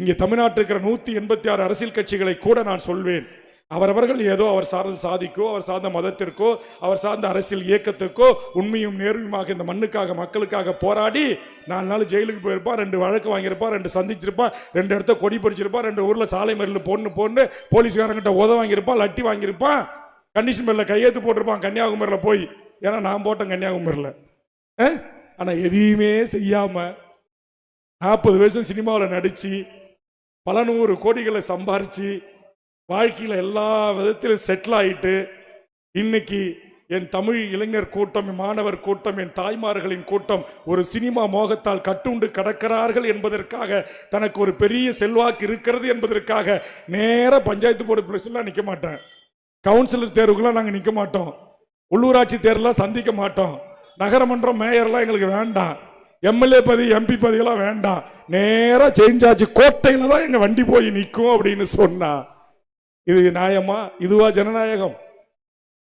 இங்கே தமிழ்நாட்டில் இருக்கிற நூத்தி எண்பத்தி ஆறு அரசியல் கட்சிகளை கூட நான் சொல்வேன். அவரவர்கள் ஏதோ அவர் சார்ந்த சாதிக்கோ அவர் சார்ந்த மதத்திற்கோ அவர் சார்ந்த அரசியல் இயக்கத்துக்கோ உண்மையும் நேர்மையுமாக இந்த மண்ணுக்காக மக்களுக்காக போராடி நாலு நாள் ஜெயிலுக்கு போயிருப்பான் ரெண்டு வழக்கு வாங்கியிருப்பான் ரெண்டு சந்திச்சிருப்பான் ரெண்டு இடத்த கொடி பிடிச்சிருப்பான் ரெண்டு ஊர்ல சாலை மறியல் பொண்ணு பொண்ணு போலீஸ்காரங்கிட்ட உத வாங்கியிருப்பான் லட்டி வாங்கியிருப்பான் கண்டிஷன் மேல கையெழுத்து போட்டிருப்பான் கன்னியாகுமரியில் போய். ஏன்னா நான் போட்டேன் கன்னியாகுமரியில். ஆனால் எதையுமே செய்யாம நாற்பது வருஷம் சினிமாவில் நடித்து பல நூறு கோடிகளை சம்பாரித்து வாழ்க்கையில் எல்லா விதத்திலும் செட்டில் ஆகிட்டு இன்னைக்கு என் தமிழ் இளைஞர் கூட்டம் என் மாணவர் கூட்டம் என் தாய்மார்களின் கூட்டம் ஒரு சினிமா மோகத்தால் கட்டுண்டு கடக்கிறார்கள் என்பதற்காக தனக்கு ஒரு பெரிய செல்வாக்கு இருக்கிறது என்பதற்காக நேர பஞ்சாயத்து போர்டு பிரச்சனைலாம் நிற்க மாட்டேன். கவுன்சிலர் தேர்வுக்கெல்லாம் நாங்கள் நிற்க மாட்டோம். உள்ளூராட்சி தேர்தலாம் சந்திக்க மாட்டோம். நகரமன்றம் மேயர்லாம் எங்களுக்கு வேண்டாம். எம்எல்ஏ பதவி எம்பி பதவியெல்லாம் வேண்டாம் நேராக சேஞ்ச் ஆச்சு. கோட்டையில தான் எங்க வண்டி போய் நிற்கும் அப்படின்னு சொன்னா. இது நியாயமா? இதுவா ஜனநாயகம்?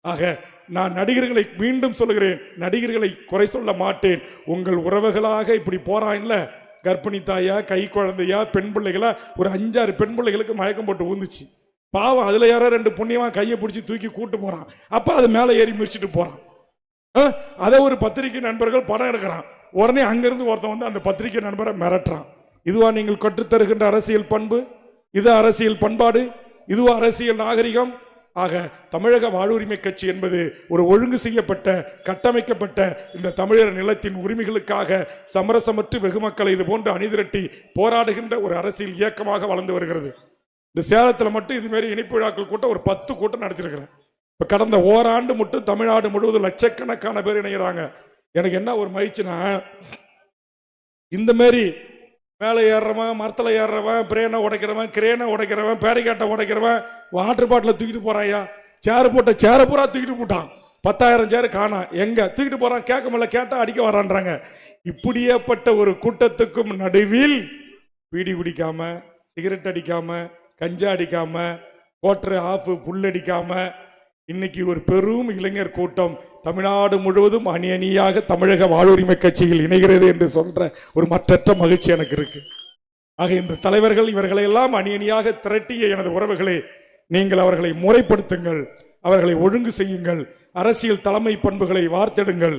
ஆக நான் நடிகர்களை மீண்டும் சொல்லுகிறேன். நடிகர்களை குறை சொல்ல மாட்டேன். உங்கள் உறவுகளாக இப்படி போறான்ல கர்ப்பிணி தாயா கை குழந்தையா பெண் பிள்ளைகளா? ஒரு அஞ்சாறு பெண் பிள்ளைகளுக்கு மயக்கம் போட்டு ஊந்துச்சு. பாவம் அதுல யாரோ ரெண்டு புண்ணியமா கையை பிடிச்சி தூக்கி கூட்டு போறான். அப்ப அது மேலே ஏறி மிதிச்சிட்டு போறான். ஆ? அதை ஒரு பத்திரிகை நண்பர்கள் படம் எடுக்கிறான். உடனே அங்கிருந்து ஒருத்தன் வந்து அந்த பத்திரிகை நண்பரை மிரட்டுறான். இதுவா நீங்கள் கற்றுத்தருகின்ற அரசியல் பண்பு? இது அரசியல் பண்பாடு? இதுவா அரசியல் நாகரிகம்? ஆக தமிழக வாழ்வுரிமை கட்சி என்பது ஒரு ஒழுங்கு செய்யப்பட்ட கட்டமைக்கப்பட்ட இந்த தமிழர் நிலத்தின் உரிமைகளுக்காக சமரசமற்று வெகுமக்களை இது போன்று அணிதிரட்டி போராடுகின்ற ஒரு அரசியல் இயக்கமாக வளர்ந்து வருகிறது. இந்த சேலத்தில் மட்டும் இதுமாரி இனிப்பு விழாக்கள் கூட்டம் ஒரு பத்து கூட்டம் நடத்திருக்கிறேன். இப்போ கடந்த ஓராண்டு மட்டும் தமிழ்நாடு முழுவதும் லட்சக்கணக்கான பேர் இணைகிறாங்க எனக்கு என்ன ஒரு மகிழ்ச்சினா இந்த மாரி மேலே ஏறுறவன் மரத்தில் ஏறுறவன் பிரேனை உடைக்கிறவன் கிரேனை உடைக்கிறவன் பேரிகாட்டை உடைக்கிறவன் வாட்டர் பாட்டில் தூக்கிட்டு போகிறாயா சேர் போட்ட சேரை பூரா தூக்கிட்டு போட்டான். பத்தாயிரம் சேர் காணா. எங்க? தூக்கிட்டு போறான். கேட்க முடியல. கேட்டால் அடிக்க வரான்றாங்க. இப்படியேப்பட்ட ஒரு கூட்டத்துக்கும் நடுவில் பீடி குடிக்காம சிகரெட் அடிக்காம கஞ்சா அடிக்காம கோட்டர் ஆஃப் புல்லடிக்காம இன்னைக்கு ஒரு பெரும் இளைஞர் கூட்டம். தமிழ்நாடு முழுவதும் அணி அணியாக தமிழக வாழ்வுரிமை கட்சியில் இணைகிறது என்று சொல்ற ஒரு மற்றற்ற மகிழ்ச்சி எனக்கு இருக்கு. ஆக இந்த தலைவர்கள் இவர்களை எல்லாம் அணி அணியாக திரட்டிய எனது உறவுகளே நீங்கள் அவர்களை முறைப்படுத்துங்கள் அவர்களை ஒழுங்கு செய்யுங்கள் அரசியல் தலைமை பண்புகளை வார்த்தெடுங்கள்